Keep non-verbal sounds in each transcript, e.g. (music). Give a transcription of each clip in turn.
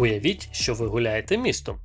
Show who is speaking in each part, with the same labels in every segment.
Speaker 1: Уявіть, що ви гуляєте містом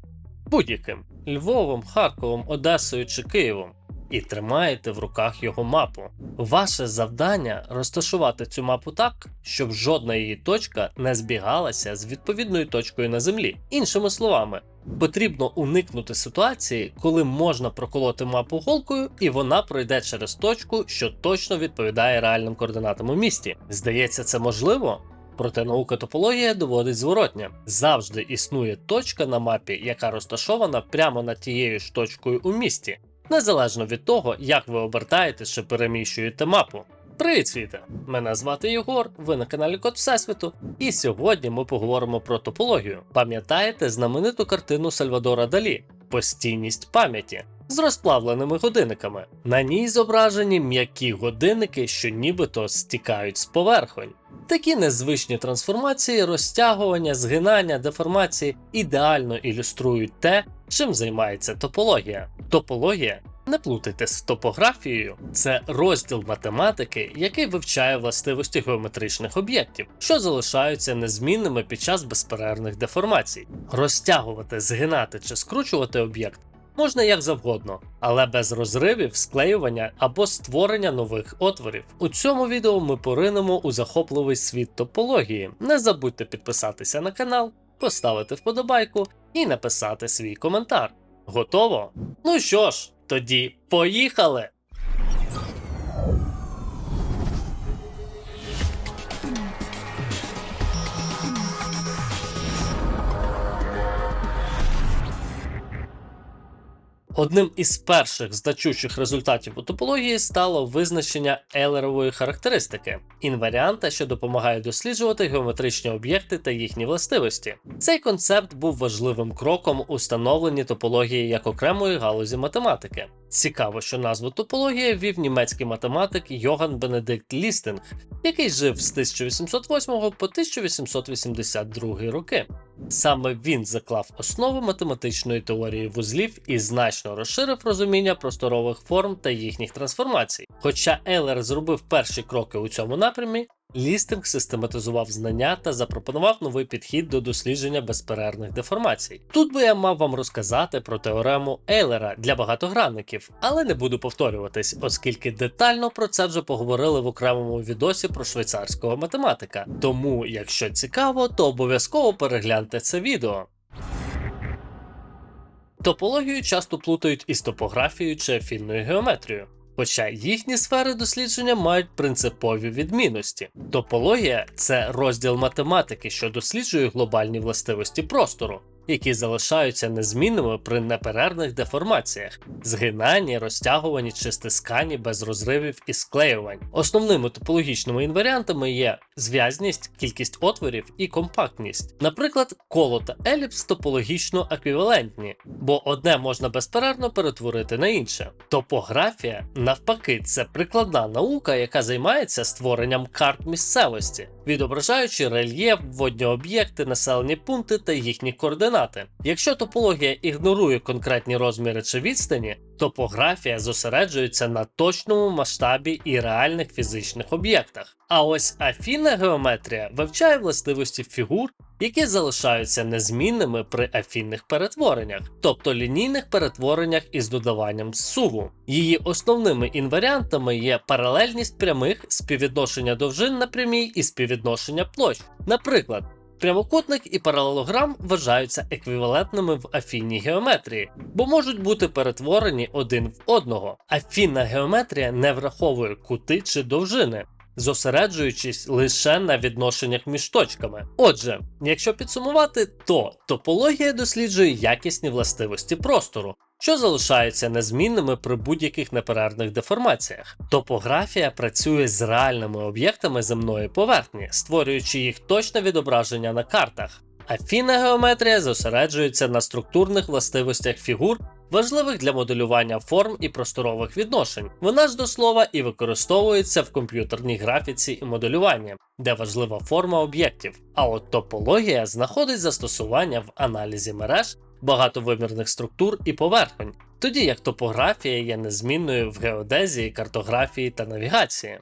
Speaker 1: будь-яким Львовом, Харковом, Одесою чи Києвом. І тримаєте в руках його мапу. Ваше завдання розташувати цю мапу так, щоб жодна її точка не збігалася з відповідною точкою на землі. Іншими словами, потрібно уникнути ситуації, коли можна проколоти мапу голкою, і вона пройде через точку, що точно відповідає реальним координатам у місті. Здається, це можливо? Проте наука топологія доводить зворотня. Завжди існує точка на мапі, яка розташована прямо над тією ж точкою у місті, незалежно від того, як ви обертаєте чи переміщуєте мапу. Привіт, світе! Мене звати Єгор, ви на каналі Код Всесвіту, і сьогодні ми поговоримо про топологію. Пам'ятаєте знамениту картину Сальвадора Далі Постійність пам'яті з розплавленими годинниками. На ній зображені м'які годинники, що нібито стікають з поверхонь. Такі незвичні трансформації, розтягування, згинання, деформації ідеально ілюструють те, чим займається топологія. Топологія не плутайте з топографією. Це розділ математики, який вивчає властивості геометричних об'єктів, що залишаються незмінними під час безперервних деформацій. Розтягувати, згинати чи скручувати об'єкт можна як завгодно, але без розривів, склеювання або створення нових отворів. У цьому відео ми поринемо у захопливий світ топології. Не забудьте підписатися на канал, поставити вподобайку і написати свій коментар. Готово? Ну що ж, тоді поїхали! Одним із перших значучих результатів у топології стало визначення Елерової характеристики інваріанта, що допомагає досліджувати геометричні об'єкти та їхні властивості. Цей концепт був важливим кроком у становленні топології як окремої галузі математики. Цікаво, що назву топологія ввів німецький математик Йоган Бенедикт Лістинг, який жив з 1808 по 1882 роки. Саме він заклав основи математичної теорії вузлів і значно розширив розуміння просторових форм та їхніх трансформацій. Хоча Ейлер зробив перші кроки у цьому напрямі, Лістинг систематизував знання та запропонував новий підхід до дослідження безперервних деформацій. Тут би я мав вам розказати про теорему Ейлера для багатогранників, але не буду повторюватись, оскільки детально про це вже поговорили в окремому відосі про швейцарського математика. Тому, якщо цікаво, то обов'язково перегляньте це відео. Топологію часто плутають із топографією чи афінною геометрією. Хоча їхні сфери дослідження мають принципові відмінності. Топологія це розділ математики, що досліджує глобальні властивості простору, які залишаються незмінними при неперервних деформаціях, згинанні, розтягуванні чи стисканні без розривів і склеювань. Основними топологічними інваріантами є зв'язність, кількість отворів і компактність. Наприклад, коло та еліпс топологічно еквівалентні, бо одне можна безперервно перетворити на інше. Топографія, навпаки, це прикладна наука, яка займається створенням карт місцевості, відображаючи рельєф, водні об'єкти, населені пункти та їхні координати. Якщо топологія ігнорує конкретні розміри чи відстані, топографія зосереджується на точному масштабі і реальних фізичних об'єктах. А ось афінна геометрія вивчає властивості фігур, які залишаються незмінними при афінних перетвореннях, тобто лінійних перетвореннях із додаванням суву. Її основними інваріантами є паралельність прямих, співвідношення довжин на прямій і співвідношення площ. Наприклад, Прямокутник і паралелограм вважаються еквівалентними в афінній геометрії, бо можуть бути перетворені один в одного. Афінна геометрія не враховує кути чи довжини, зосереджуючись лише на відношеннях між точками. Отже, якщо підсумувати, то топологія досліджує якісні властивості простору. Що залишаються незмінними при будь-яких неперервних деформаціях. Топографія працює з реальними об'єктами земної поверхні, створюючи їх точне відображення на картах. Афінна геометрія зосереджується на структурних властивостях фігур, важливих для моделювання форм і просторових відношень. Вона ж до слова і використовується в комп'ютерній графіці і моделюванні, де важлива форма об'єктів. А от топологія знаходить застосування в аналізі мереж, багатовимірних структур і поверхонь, тоді як топографія є незмінною в геодезії, картографії та навігації.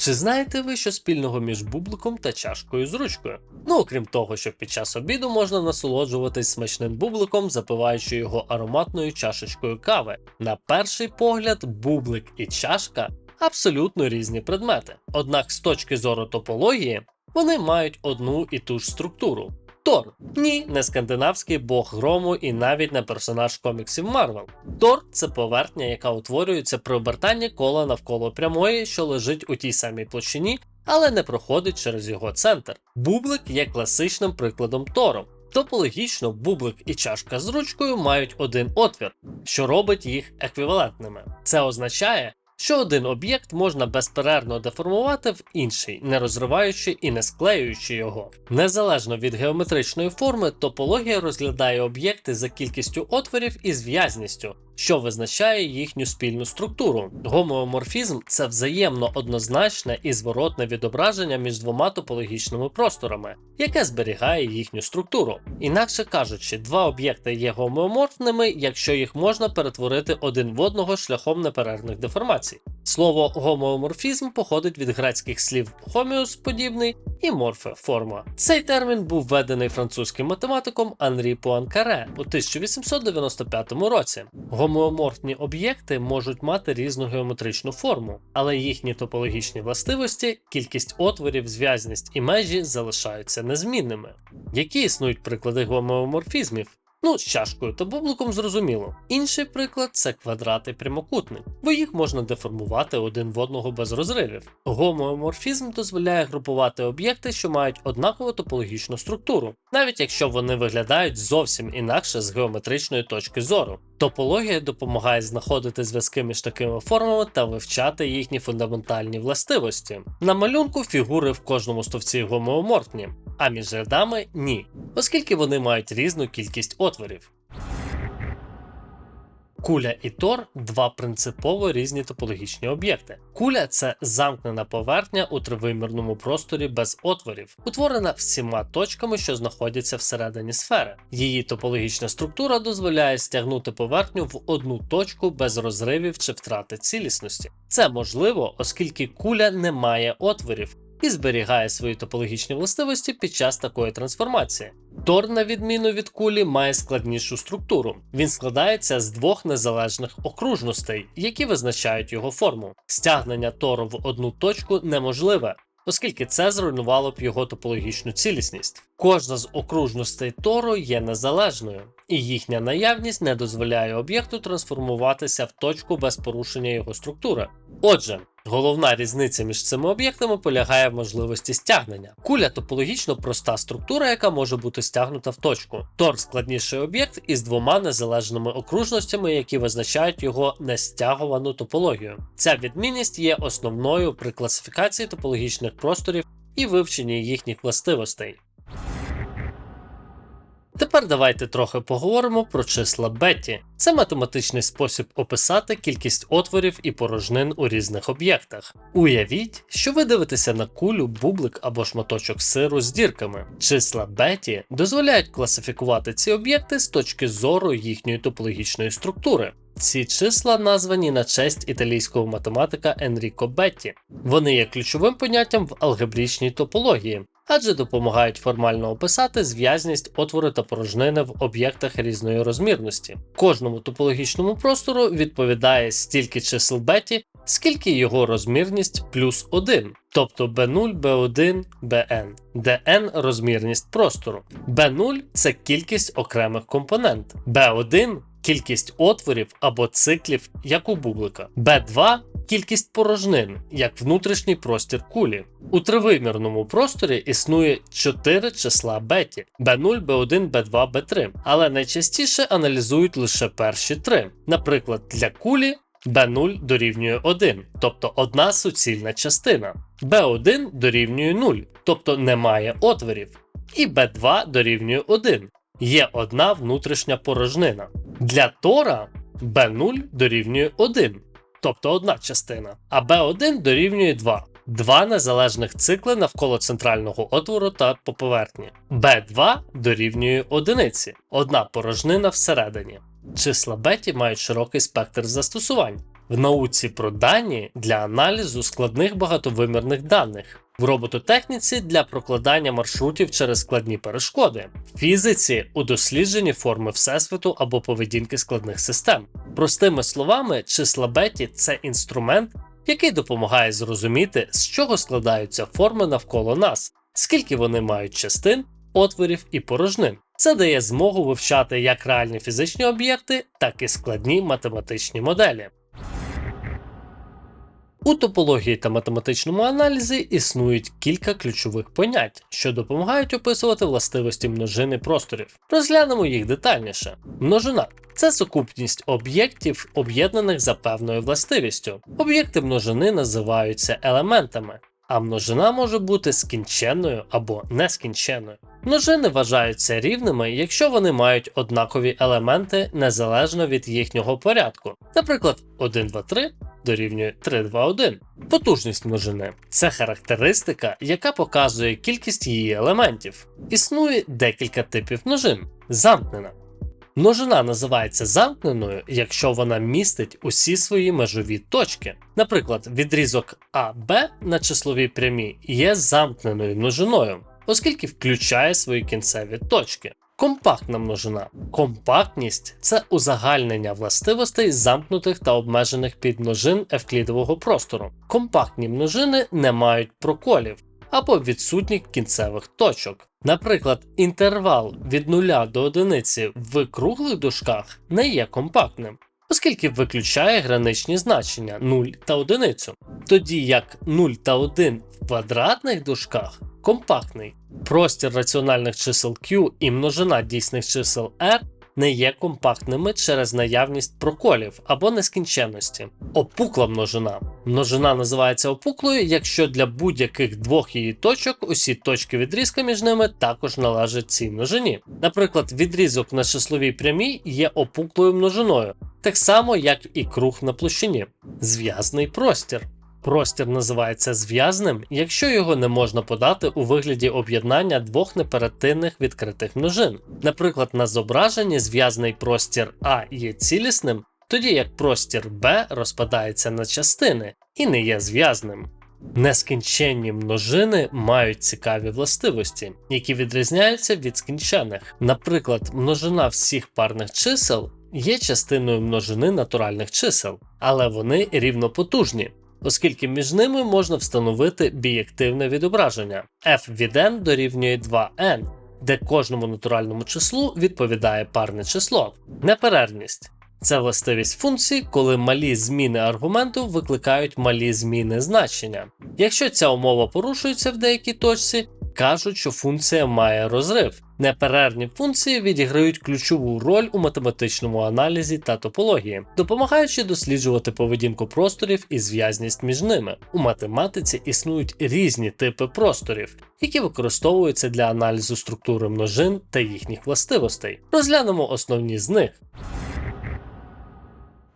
Speaker 1: Чи знаєте ви, що спільного між бубликом та чашкою з ручкою? Ну, окрім того, що під час обіду можна насолоджуватись смачним бубликом, запиваючи його ароматною чашечкою кави. На перший погляд, бублик і чашка абсолютно різні предмети. Однак, з точки зору топології, вони мають одну і ту ж структуру. Тор ні, не скандинавський бог грому і навіть не персонаж коміксів Марвел. Тор це поверхня, яка утворюється при обертанні кола навколо прямої, що лежить у тій самій площині, але не проходить через його центр. Бублик є класичним прикладом Тору. Топологічно бублик і чашка з ручкою мають один отвір, що робить їх еквівалентними. Це означає, що один об'єкт можна безперервно деформувати в інший, не розриваючи і не склеюючи його. Незалежно від геометричної форми, топологія розглядає об'єкти за кількістю отворів і зв'язністю, що визначає їхню спільну структуру. Гомеоморфізм це взаємно однозначне і зворотне відображення між двома топологічними просторами, яке зберігає їхню структуру. Інакше кажучи, два об'єкти є гомеоморфними, якщо їх можна перетворити один в одного шляхом неперервних деформацій. Слово гомеоморфізм походить від грецьких слів хоміус подібний і морфе форма. Цей термін був введений французьким математиком Анрі Пуанкаре у 1895 році. Гомеоморфні об'єкти можуть мати різну геометричну форму, але їхні топологічні властивості, кількість отворів, зв'язність і межі залишаються незмінними. Які існують приклади гомеоморфізмів? Ну, з чашкою та бубликом зрозуміло. Інший приклад це квадрат і прямокутник, бо їх можна деформувати один в одного без розривів. Гомеоморфізм дозволяє групувати об'єкти, що мають однакову топологічну структуру, навіть якщо вони виглядають зовсім інакше з геометричної точки зору. Топологія допомагає знаходити зв'язки між такими формами та вивчати їхні фундаментальні властивості. На малюнку фігури в кожному стовці гомеоморфні, а між рядами ні, оскільки вони мають різну кількість отворів. Куля і тор два принципово різні топологічні об'єкти. Куля це замкнена поверхня у тривимірному просторі без отворів, утворена всіма точками, що знаходяться всередині сфери. Її топологічна структура дозволяє стягнути поверхню в одну точку без розривів чи втрати цілісності. Це можливо, оскільки куля не має отворів. І зберігає свої топологічні властивості під час такої трансформації. Тор, на відміну від кулі, має складнішу структуру. Він складається з двох незалежних окружностей, які визначають його форму. Стягнення тору в одну точку неможливе, оскільки це зруйнувало б його топологічну цілісність. Кожна з окружностей Тору є незалежною, і їхня наявність не дозволяє об'єкту трансформуватися в точку без порушення його структури. Отже, головна різниця між цими об'єктами полягає в можливості стягнення. Куля топологічно проста структура, яка може бути стягнута в точку. Тор складніший об'єкт із двома незалежними окружностями, які визначають його нестягувану топологію. Ця відмінність є основною при класифікації топологічних просторів і вивченні їхніх властивостей. Тепер давайте трохи поговоримо про числа Бетті. Це математичний спосіб описати кількість отворів і порожнин у різних об'єктах. Уявіть, що ви дивитеся на кулю, бублик або шматочок сиру з дірками. Числа Бетті дозволяють класифікувати ці об'єкти з точки зору їхньої топологічної структури. Ці числа названі на честь італійського математика Енріко Бетті. Вони є ключовим поняттям в алгебричній топології, адже допомагають формально описати зв'язність отвору та порожнини в об'єктах різної розмірності. Кожному топологічному простору відповідає стільки чисел Бетті, скільки його розмірність плюс 1, тобто B0, B1, Bn, де n розмірність простору. B0 це кількість окремих компонент, B1 кількість отворів або циклів, як у бублика, B2 кількість порожнин, як внутрішній простір кулі. У тривимірному просторі існує 4 числа беті B0, B1, B2, B3, але найчастіше аналізують лише перші три. Наприклад, для кулі B0 дорівнює 1, тобто одна суцільна частина, B1 дорівнює 0, тобто немає отворів, і B2 дорівнює 1. Є одна внутрішня порожнина. Для Тора B0 дорівнює 1, тобто одна частина, а B1 дорівнює 2. Два незалежних цикли навколо центрального отвору та по поверхні. B2 дорівнює одиниці, одна порожнина всередині. Числа беті мають широкий спектр застосувань. в науці про дані для аналізу складних багатовимірних даних, в робототехніці для прокладання маршрутів через складні перешкоди, в фізиці у дослідженні форми всесвіту або поведінки складних систем. Простими словами, числа Беті це інструмент, який допомагає зрозуміти, з чого складаються форми навколо нас, скільки вони мають частин, отворів і порожнин. Це дає змогу вивчати як реальні фізичні об'єкти, так і складні математичні моделі. У топології та математичному аналізі існують кілька ключових понять, що допомагають описувати властивості множини просторів. Розглянемо їх детальніше. Множина це сукупність об'єктів, об'єднаних за певною властивістю. Об'єкти множини називаються елементами, а множина може бути скінченною або нескінченною. Множини вважаються рівними, якщо вони мають однакові елементи незалежно від їхнього порядку. Наприклад, 1, 2, 3 дорівнює 3, 2, 1. Потужність множини це характеристика, яка показує кількість її елементів. Існує декілька типів множин. Замкнена. Множина називається замкненою, якщо вона містить усі свої межові точки. Наприклад, відрізок АБ на числовій прямій є замкненою множиною, оскільки включає свої кінцеві точки. Компактна множина. Компактність це узагальнення властивостей замкнутих та обмежених підмножин евклідового простору. Компактні множини не мають проколів або відсутніх кінцевих точок. Наприклад, інтервал від 0 до 1 в круглих дужках не є компактним, оскільки виключає граничні значення 0 та 1, тоді як 0 та 1 в квадратних дужках компактний. Простір раціональних чисел Q і множина дійсних чисел R не є компактними через наявність проколів або нескінченності. Опукла множина. Множина називається опуклою, якщо для будь-яких двох її точок усі точки відрізка між ними також належать цій множині. Наприклад, відрізок на числовій прямій є опуклою множиною, так само як і круг на площині. Зв'язний простір. Простір називається зв'язним, якщо його не можна подати у вигляді об'єднання двох неперетинних відкритих множин. Наприклад, на зображенні зв'язний простір А є цілісним, тоді як простір Б розпадається на частини і не є зв'язним. Нескінченні множини мають цікаві властивості, які відрізняються від скінчених. Наприклад, множина всіх парних чисел є частиною множини натуральних чисел, але вони рівнопотужні оскільки між ними можна встановити бієктивне відображення. f від n дорівнює 2n, де кожному натуральному числу відповідає парне число. Неперервність це властивість функції, коли малі зміни аргументу викликають малі зміни значення. Якщо ця умова порушується в деякій точці, кажуть, що функція має розрив. Неперервні функції відіграють ключову роль у математичному аналізі та топології, допомагаючи досліджувати поведінку просторів і зв'язність між ними. У математиці існують різні типи просторів, які використовуються для аналізу структури множин та їхніх властивостей. Розглянемо основні з них.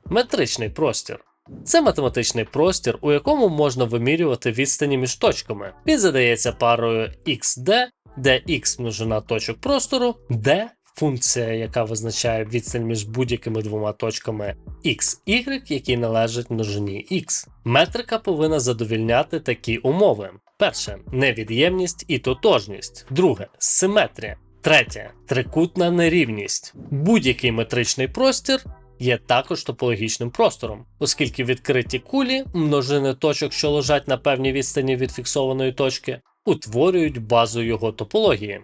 Speaker 1: Метричний простір. Це математичний простір, у якому можна вимірювати відстані між точками. Він задається парою xd, де x множина точок простору, d функція, яка визначає відстань між будь-якими двома точками xy, які належать множині x. Метрика повинна задовільняти такі умови: перше невід'ємність і тотожність, друге симетрія, третє трикутна нерівність. Будь-який метричний простір є також топологічним простором, оскільки відкриті кулі, множини точок, що лежать на певній відстані від фіксованої точки, утворюють базу його топології.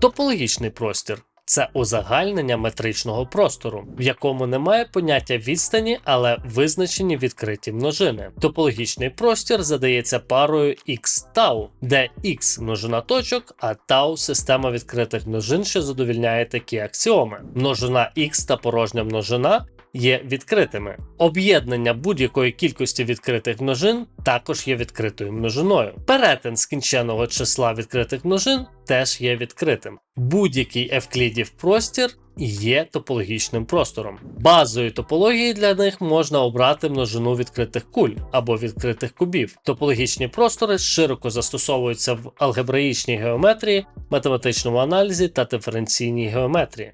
Speaker 1: Топологічний простір це узагальнення метричного простору, в якому немає поняття відстані, але визначені відкриті множини. Топологічний простір задається парою x тау, де x множина точок, а тау система відкритих множин, що задовільняє такі аксіоми. Множина x та порожня множина є відкритими. Об'єднання будь-якої кількості відкритих множин також є відкритою множиною. Перетин скінченого числа відкритих множин теж є відкритим. Будь-який евклідів простір є топологічним простором. Базою топології для них можна обрати множину відкритих куль або відкритих кубів. Топологічні простори широко застосовуються в алгебраїчній геометрії, математичному аналізі та диференційній геометрії.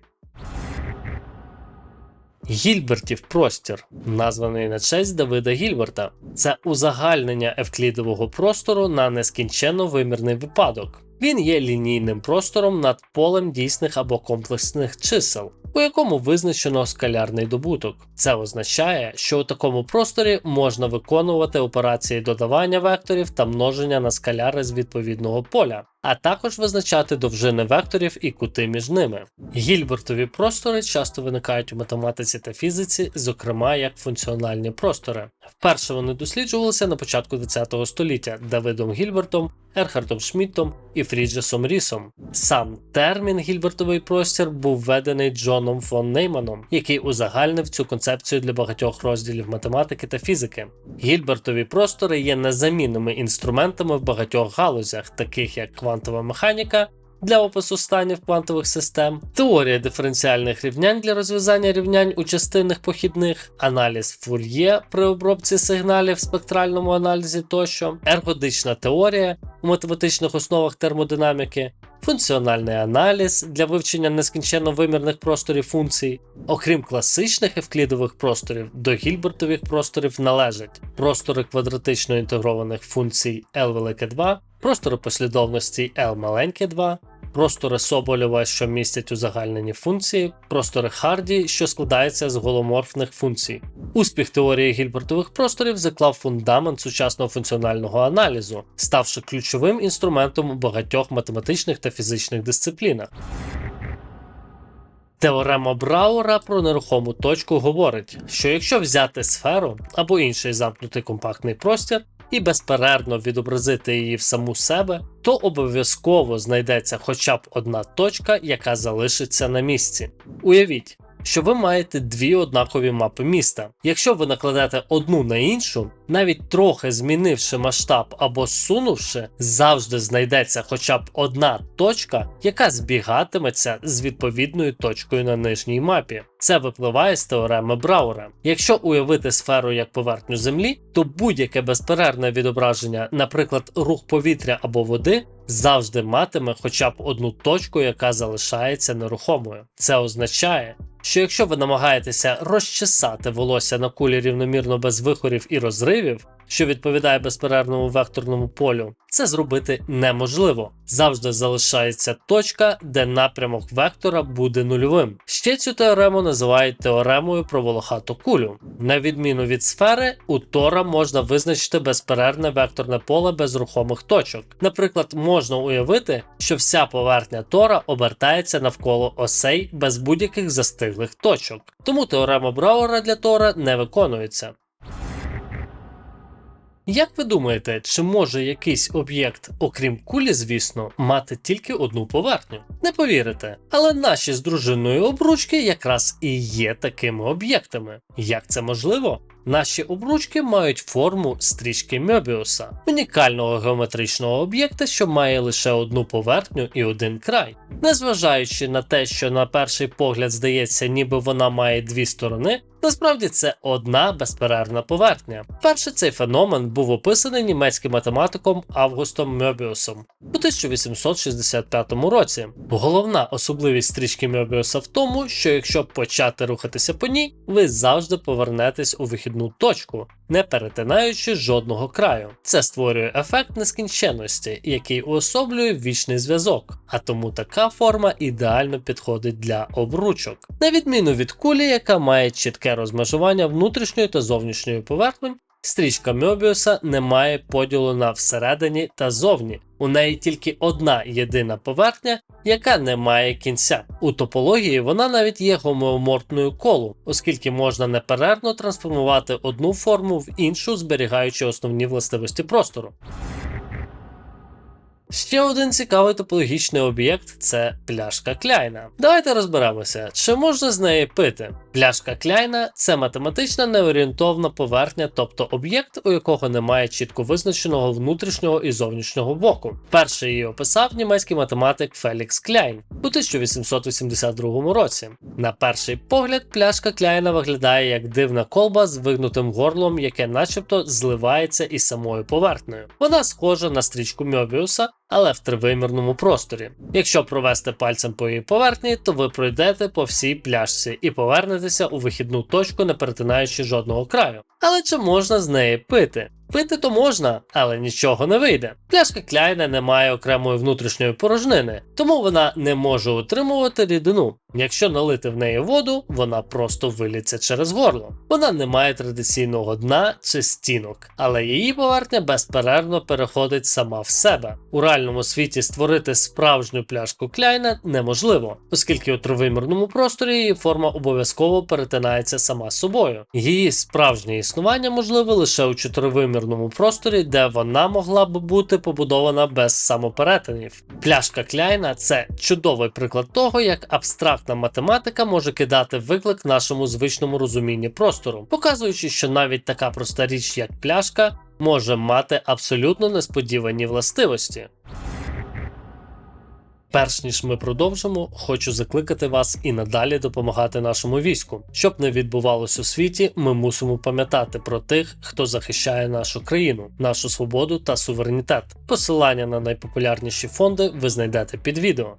Speaker 1: Гільбертів простір, названий на честь Давида Гільберта. Це узагальнення евклідового простору на нескінченно вимірний випадок. Він є лінійним простором над полем дійсних або комплексних чисел, у якому визначено скалярний добуток. Це означає, що у такому просторі можна виконувати операції додавання векторів та множення на скаляри з відповідного поля, а також визначати довжини векторів і кути між ними. Гільбертові простори часто виникають у математиці та фізиці, зокрема як функціональні простори. Вперше вони досліджувалися на початку ХХ століття Давидом Гільбертом, Ерхардом Шмідтом і Фріджесом Рісом. Сам термін гільбертовий простір був введений Джоном фон Нейманом, який узагальнив цю концепцію для багатьох розділів математики та фізики. Гільбертові простори є незамінними інструментами в багатьох галузях, таких як квантова механіка. Для опису станів квантових систем, теорія диференціальних рівнянь для розв'язання рівнянь у частинних похідних, аналіз фур'є при обробці сигналів в спектральному аналізі тощо, ергодична теорія у математичних основах термодинаміки, функціональний аналіз для вивчення нескінченно вимірних просторів функцій. Окрім класичних евклідових просторів, до гільбертових просторів належать простори квадратично інтегрованих функцій L велике 2, простори послідовності L маленьке 2, простори Соболєва, що містять узагальнені функції, простори Харді, що складаються з голоморфних функцій. Успіх теорії гільбертових просторів заклав фундамент сучасного функціонального аналізу, ставши ключовим інструментом у багатьох математичних та фізичних дисциплінах. Теорема Брауера про нерухому точку говорить, що якщо взяти сферу або інший замкнутий компактний простір і безперервно відобразити її в саму себе, то обов'язково знайдеться хоча б одна точка, яка залишиться на місці. Уявіть, що ви маєте дві однакові мапи міста. Якщо ви накладете одну на іншу, навіть трохи змінивши масштаб або зсунувши, завжди знайдеться хоча б одна точка, яка збігатиметься з відповідною точкою на нижній мапі. Це випливає з теореми Брауера. Якщо уявити сферу як поверхню Землі, то будь-яке безперервне відображення, наприклад, рух повітря або води, завжди матиме хоча б одну точку, яка залишається нерухомою. Це означає, що якщо ви намагаєтеся розчесати волосся на кулі рівномірно без вихорів і розривів, що відповідає безперервному векторному полю, це зробити неможливо. Завжди залишається точка, де напрямок вектора буде нульовим. Ще цю теорему називають теоремою про волохату кулю. На відміну від сфери, у Тора можна визначити безперервне векторне поле без рухомих точок. Наприклад, можна уявити, що вся поверхня Тора обертається навколо осей без будь-яких застиглих точок. Тому теорема Брауера для Тора не виконується. Як ви думаєте, чи може якийсь об'єкт, окрім кулі, звісно, мати тільки одну поверхню? Не повірите, але наші з дружиною обручки якраз і є такими об'єктами. Як це можливо? Наші обручки мають форму стрічки Мьобіуса, унікального геометричного об'єкта, що має лише одну поверхню і один край. Незважаючи на те, що на перший погляд здається, ніби вона має дві сторони, насправді це одна безперервна поверхня. Перше цей феномен був описаний німецьким математиком Августом Мьобіусом у 1865 році. Головна особливість стрічки Мьобіуса в тому, що якщо почати рухатися по ній, ви завжди повернетесь у вихідну точку, не перетинаючи жодного краю. Це створює ефект нескінченності, який уособлює вічний зв'язок, а тому така форма ідеально підходить для обручок. На відміну від кулі, яка має чітке розмежування внутрішньої та зовнішньої поверхонь, Стрічка Мьобіуса не має поділу на всередині та зовні. У неї тільки одна єдина поверхня, яка не має кінця. У топології вона навіть є гомеоморфною колу, оскільки можна неперервно трансформувати одну форму в іншу, зберігаючи основні властивості простору. Ще один цікавий топологічний об'єкт це пляшка Кляйна. Давайте розберемося, чи можна з неї пити. Пляшка Кляйна це математична неорієнтовна поверхня, тобто об'єкт, у якого немає чітко визначеного внутрішнього і зовнішнього боку. Перший її описав німецький математик Фелікс Кляйн у 1882 році. На перший погляд, пляшка Кляйна виглядає як дивна колба з вигнутим горлом, яке начебто зливається із самою поверхнею. Вона схожа на стрічку Мьобіуса, але в тривимірному просторі. Якщо провести пальцем по її поверхні, то ви пройдете по всій пляшці і повернетеся у вихідну точку, не перетинаючи жодного краю. Але чи можна з неї пити? Пити то можна, але нічого не вийде. Пляшка кляйна не має окремої внутрішньої порожнини, тому вона не може утримувати рідину. Якщо налити в неї воду, вона просто виліться через горло. Вона не має традиційного дна чи стінок, але її поверхня безперервно переходить сама в себе. У реальному світі створити справжню пляшку кляйна неможливо, оскільки у тривимірному просторі її форма обов'язково перетинається сама собою. Її справжнє існування можливе лише у чотиривимірному просторі, де вона могла б бути побудована без самоперетинів. Пляшка кляйна це чудовий приклад того, як абстрактна математика може кидати виклик нашому звичному розумінні простору, показуючи, що навіть така проста річ, як пляшка, може мати абсолютно несподівані властивості. Перш ніж ми продовжимо, хочу закликати вас і надалі допомагати нашому війську. Щоб не відбувалось у світі, ми мусимо пам'ятати про тих, хто захищає нашу країну, нашу свободу та суверенітет. Посилання на найпопулярніші фонди ви знайдете під відео.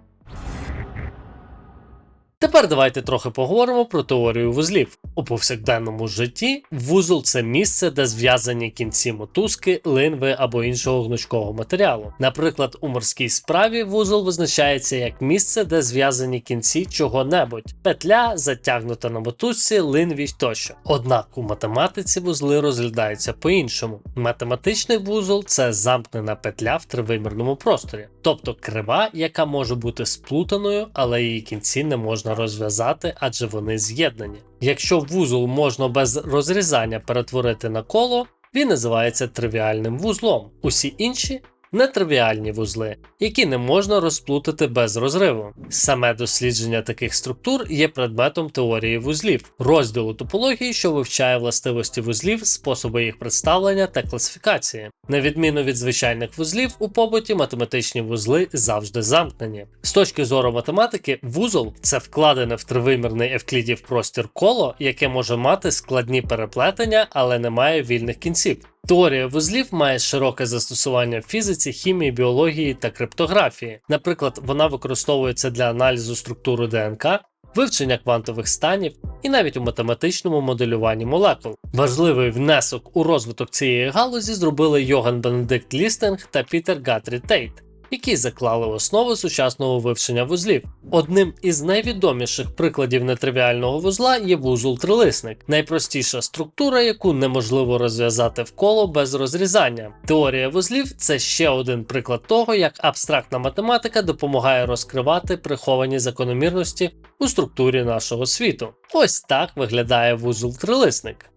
Speaker 1: Тепер давайте трохи поговоримо про теорію вузлів. У повсякденному житті вузол це місце, де зв'язані кінці мотузки, линви або іншого гнучкого матеріалу. Наприклад, у морській справі вузол визначається як місце, де зв'язані кінці чого-небудь, петля, затягнута на мотузці, линві тощо. Однак у математиці вузли розглядаються по-іншому. Математичний вузол це замкнена петля в тривимірному просторі, тобто крива, яка може бути сплутаною, але її кінці не можна розв'язати, адже вони з'єднані. Якщо вузол можна без розрізання перетворити на коло, він називається тривіальним вузлом. Усі інші нетривіальні вузли, які не можна розплутати без розриву. Саме дослідження таких структур є предметом теорії вузлів, розділу топології, що вивчає властивості вузлів, способи їх представлення та класифікації. На відміну від звичайних вузлів, у побуті математичні вузли завжди замкнені. З точки зору математики, вузол це вкладене в тривимірний евклідів простір коло, яке може мати складні переплетення, але не має вільних кінців. Теорія вузлів має широке застосування в фізиці, хімії, біології та криптографії. Наприклад, вона використовується для аналізу структури ДНК, вивчення квантових станів і навіть у математичному моделюванні молекул. Важливий внесок у розвиток цієї галузі зробили Йоган Бенедикт Лістинг та Пітер Гатрі Тейт. Які заклали основи сучасного вивчення вузлів. Одним із найвідоміших прикладів нетривіального вузла є вузол трилисник, найпростіша структура, яку неможливо розв'язати в коло без розрізання. Теорія вузлів це ще один приклад того, як абстрактна математика допомагає розкривати приховані закономірності у структурі нашого світу. Ось так виглядає вузол трилисник.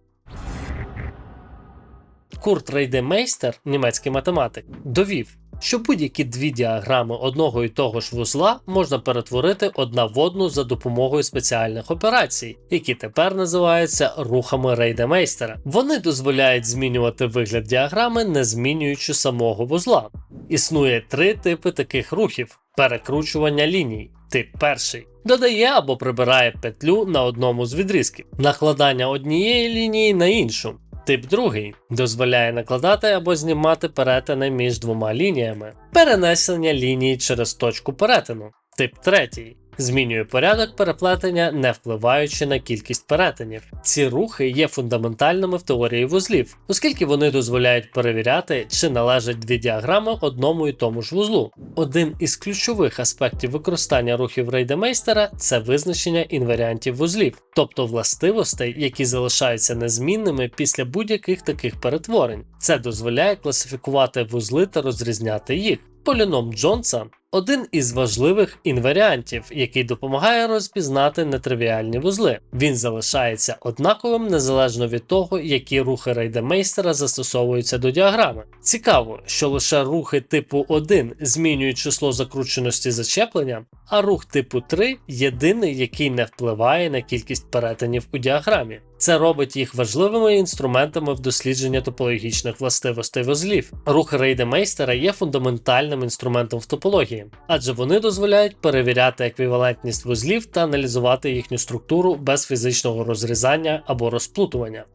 Speaker 1: Курт Рейдемейстер, німецький математик, довів, що будь-які дві діаграми одного і того ж вузла можна перетворити одна в одну за допомогою спеціальних операцій, які тепер називаються рухами Рейдемейстера. Вони дозволяють змінювати вигляд діаграми, не змінюючи самого вузла. Існує три типи таких рухів: перекручування ліній. Тип перший додає або прибирає петлю на одному з відрізків, накладання однієї лінії на іншу. Тип другий дозволяє накладати або знімати перетини між двома лініями, перенесення лінії через точку перетину. Тип третій змінює порядок переплетення, не впливаючи на кількість перетинів. Ці рухи є фундаментальними в теорії вузлів, оскільки вони дозволяють перевіряти, чи належать дві діаграми одному і тому ж вузлу. Один із ключових аспектів використання рухів Рейдемейстера це визначення інваріантів вузлів, тобто властивостей, які залишаються незмінними після будь-яких таких перетворень. Це дозволяє класифікувати вузли та розрізняти їх. Поліном Джонса один із важливих інваріантів, який допомагає розпізнати нетривіальні вузли. Він залишається однаковим незалежно від того, які рухи рейдемейстера застосовуються до діаграми. Цікаво, що лише рухи типу 1 змінюють число закрученості зачеплення, а рух типу 3 єдиний, який не впливає на кількість перетинів у діаграмі. Це робить їх важливими інструментами в дослідженні топологічних властивостей вузлів. Рух Рейдемейстера є фундаментальним інструментом в топології, адже вони дозволяють перевіряти еквівалентність вузлів та аналізувати їхню структуру без фізичного розрізання або розплутування.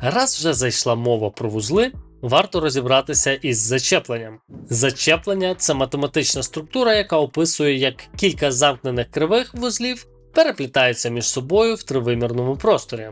Speaker 1: Раз вже зайшла мова про вузли, варто розібратися із зачепленням. Зачеплення це математична структура, яка описує, як кілька замкнених кривих вузлів переплітаються між собою в тривимірному просторі.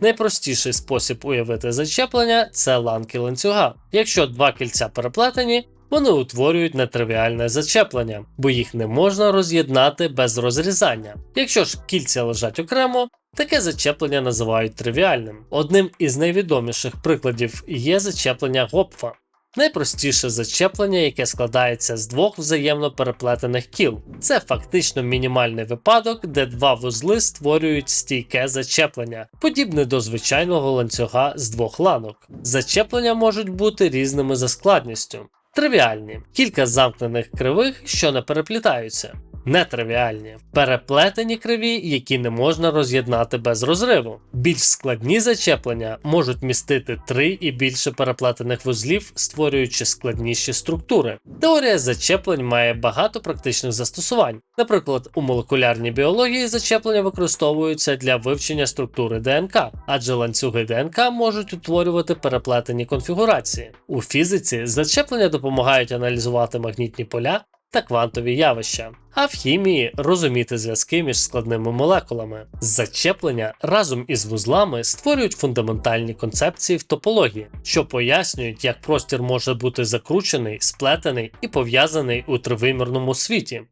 Speaker 1: Найпростіший спосіб уявити зачеплення це ланки ланцюга. Якщо два кільця переплетені, вони утворюють нетривіальне зачеплення, бо їх не можна роз'єднати без розрізання. Якщо ж кільця лежать окремо, таке зачеплення називають тривіальним. Одним із найвідоміших прикладів є зачеплення Гопфа. Найпростіше зачеплення, яке складається з двох взаємно переплетених кіл. Це фактично мінімальний випадок, де два вузли створюють стійке зачеплення, подібне до звичайного ланцюга з двох ланок. Зачеплення можуть бути різними за складністю. Тривіальні кілька замкнених кривих, що не переплітаються. Нетривіальні переплетені криві, які не можна роз'єднати без розриву. Більш складні зачеплення можуть містити три і більше переплетених вузлів, створюючи складніші структури. Теорія зачеплень має багато практичних застосувань. Наприклад, у молекулярній біології зачеплення використовуються для вивчення структури ДНК, адже ланцюги ДНК можуть утворювати переплетені конфігурації. У фізиці зачеплення допомагають аналізувати магнітні поля та квантові явища, а в хімії розуміти зв'язки між складними молекулами. Зачеплення разом із вузлами створюють фундаментальні концепції в топології, що пояснюють, як простір може бути закручений, сплетений і пов'язаний у тривимірному світі.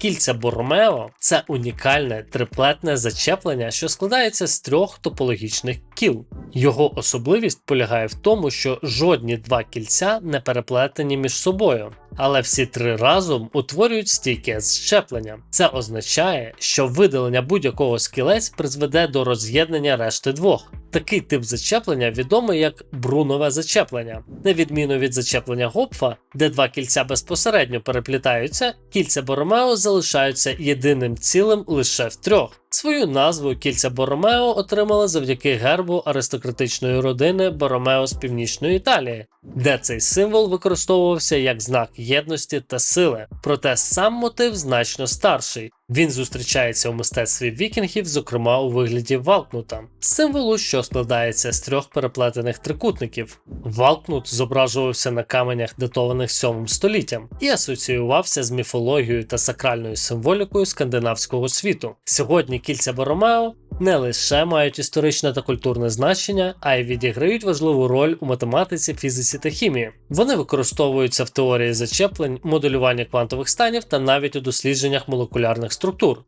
Speaker 1: Кільця Боромео це унікальне триплетне зачеплення, що складається з трьох топологічних кіл. Його особливість полягає в тому, що жодні два кільця не переплетені між собою, але всі три разом утворюють стійке зчеплення. Це означає, що видалення будь-якого з кілець призведе до роз'єднання решти двох. Такий тип зачеплення відомий як брунове зачеплення. На відміну від зачеплення Гопфа, де два кільця безпосередньо переплітаються, кільця Боромео залишаються єдиним цілим лише в трьох. Свою назву кільця Боромео отримали завдяки гербу аристократичної родини Боромео з північної Італії, де цей символ використовувався як знак єдності та сили. Проте сам мотив значно старший. Він зустрічається у мистецтві вікінгів, зокрема у вигляді валкнута, символу, що складається з трьох переплетених трикутників. Валкнут зображувався на каменях, датованих 7 століттям, і асоціювався з міфологією та сакральною символікою скандинавського світу. Сьогодні кільця Боромео не лише мають історичне та культурне значення, а й відіграють важливу роль у математиці, фізиці та хімії. Вони використовуються в теорії зачеплень, моделюванні квантових станів та навіть у дослідженнях молекулярних структур.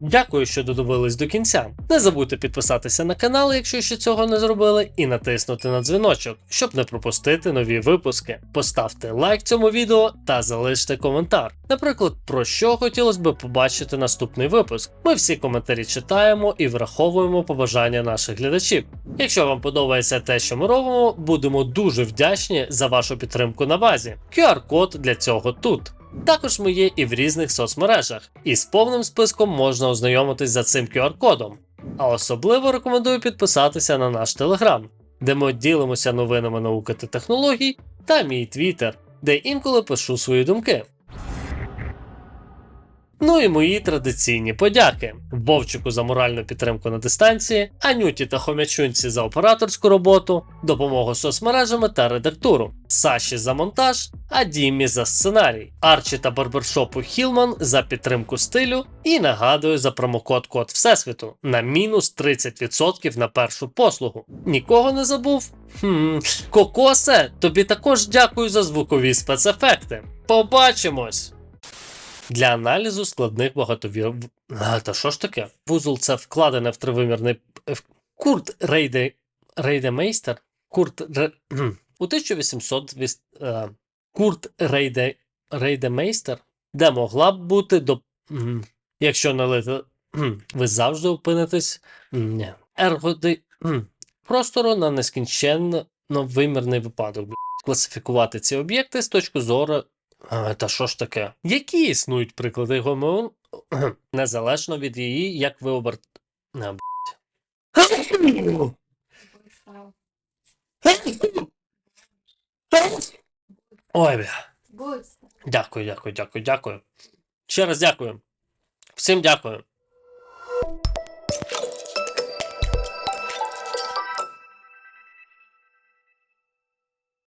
Speaker 1: Дякую, що додивились до кінця. Не забудьте підписатися на канал, якщо ще цього не зробили, і натиснути на дзвіночок, щоб не пропустити нові випуски. Поставте лайк цьому відео та залиште коментар. Наприклад, про що хотілося б побачити наступний випуск. Ми всі коментарі читаємо і враховуємо побажання наших глядачів. Якщо вам подобається те, що ми робимо, будемо дуже вдячні за вашу підтримку на базі. QR-код для цього тут. Також ми є і в різних соцмережах, і з повним списком можна ознайомитись за цим QR-кодом. А особливо рекомендую підписатися на наш телеграм, де ми ділимося новинами науки та технологій, та мій твіттер, де інколи пишу свої думки. Ну і мої традиційні подяки Вовчику за моральну підтримку на дистанції, Анюті та Хомячунці за операторську роботу, допомогу соцмережами та редактуру, Саші за монтаж, а Дімі за сценарій, Арчі та барбершопу Хілман за підтримку стилю і нагадую за промокод Код Всесвіту на мінус 30% на першу послугу. Нікого не забув? Хм, Кокосе, тобі також дякую за звукові спецефекти. Побачимось! Для аналізу складних багатовір... Та що ж таке? Вузол це вкладене в тривимірний Курт Рейде... Рейдемейстер? Курт Ре... У 1800 е, Курт Рейде... Рейдемейстер, де могла б бути до... Якщо налити... Ви завжди опинитесь... Ергоди... Простору на нескінченно вимірний випадок. Класифікувати ці об'єкти з точки зору а, та що ж таке? Які існують приклади ГМО (clears throat) незалежно від її, як ви оберт. А. Ой, бля. Дякую, дякую, дякую, дякую. Ще раз дякую. Всім дякую.